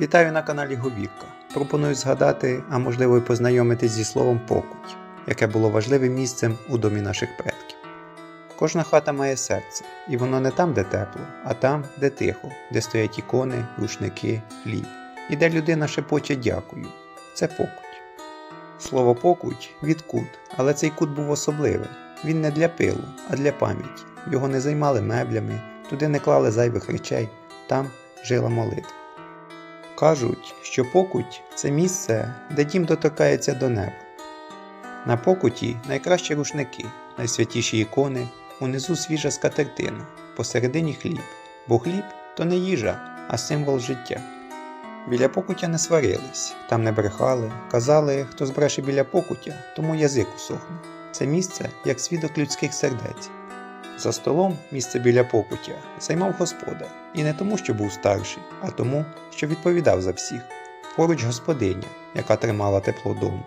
Вітаю на каналі Говірка. Пропоную згадати, а можливо й познайомитись зі словом покуть, яке було важливим місцем у домі наших предків. Кожна хата має серце, і воно не там, де тепло, а там, де тихо, де стоять ікони, рушники, хліб, і де людина шепоче дякую. Це покуть. Слово покуть від кут, але цей кут був особливим. Він не для пилу, а для пам'яті. Його не займали меблями, туди не клали зайвих речей, там жила молитва. Кажуть, що покуть це місце, де дім доторкається до неба. На покуті найкращі рушники, найсвятіші ікони, унизу свіжа скатертина, посередині хліб, бо хліб то не їжа, а символ життя. Біля покуття не сварились, там не брехали, казали, хто збреше біля покуття, тому язик усохне. Це місце як свідок людських сердець. За столом місце біля покуття займав господар, і не тому, що був старший, а тому, що відповідав за всіх. Поруч господиня, яка тримала тепло дому.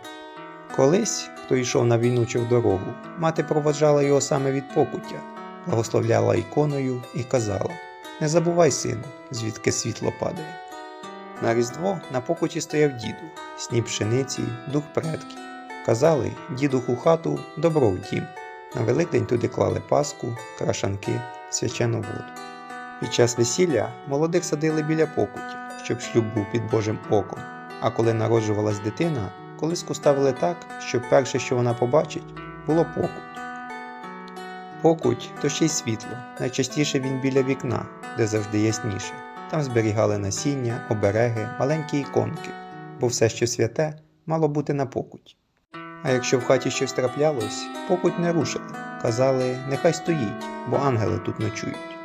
Колись, хто йшов на війну чи в дорогу, мати проводжала його саме від покуття, благословляла іконою і казала: Не забувай, сину, звідки світло падає. На Різдво на покуті стояв дідух, сніп пшениці, дух предків. Казали, дідух у хату добро в дім. На Великдень туди клали паску, крашанки, свячену воду. Під час весілля молодих садили біля покуття, щоб шлюб був під Божим оком. А коли народжувалась дитина, колиску ставили так, щоб перше, що вона побачить, було покуть. Покуть то ще й світло. Найчастіше він біля вікна, де завжди ясніше. Там зберігали насіння, обереги, маленькі іконки, бо все, що святе, мало бути на покуті. А якщо в хаті щось траплялось, покуть не рушили. Казали, нехай стоїть, бо ангели тут ночують.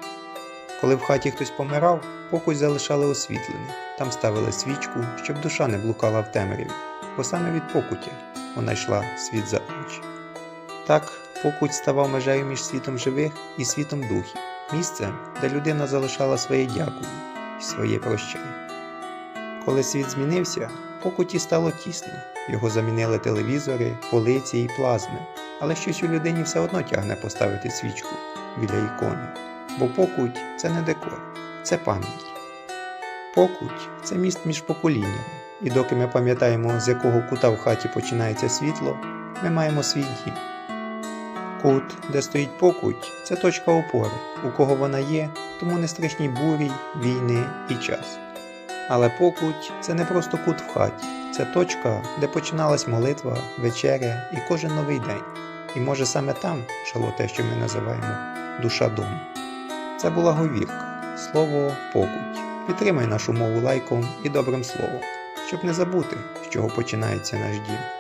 Коли в хаті хтось помирав, покуть залишали освітлений. Там ставили свічку, щоб душа не блукала в темряві, бо саме від покуття вона йшла світ за очі. Так, покуть ставав межею між світом живих і світом духів, місцем, де людина залишала своє дякую і своє прощання. Коли світ змінився, покуті стало тісно. Його замінили телевізори, полиці і плазми, але щось у людині все одно тягне поставити свічку біля ікони. Бо покуть це не декор, це пам'ять. Покуть це міст між поколіннями, і доки ми пам'ятаємо, з якого кута в хаті починається світло, ми маємо свій дім. Кут, де стоїть покуть, це точка опори. У кого вона є, тому не страшні бурі, війни і час. Але покуть це не просто кут в хаті, це точка, де починалась молитва, вечеря і кожен новий день. І може саме там жило те, що ми називаємо душа дому. Це була говірка, слово покуть. Підтримай нашу мову лайком і добрим словом, щоб не забути, з чого починається наш дім.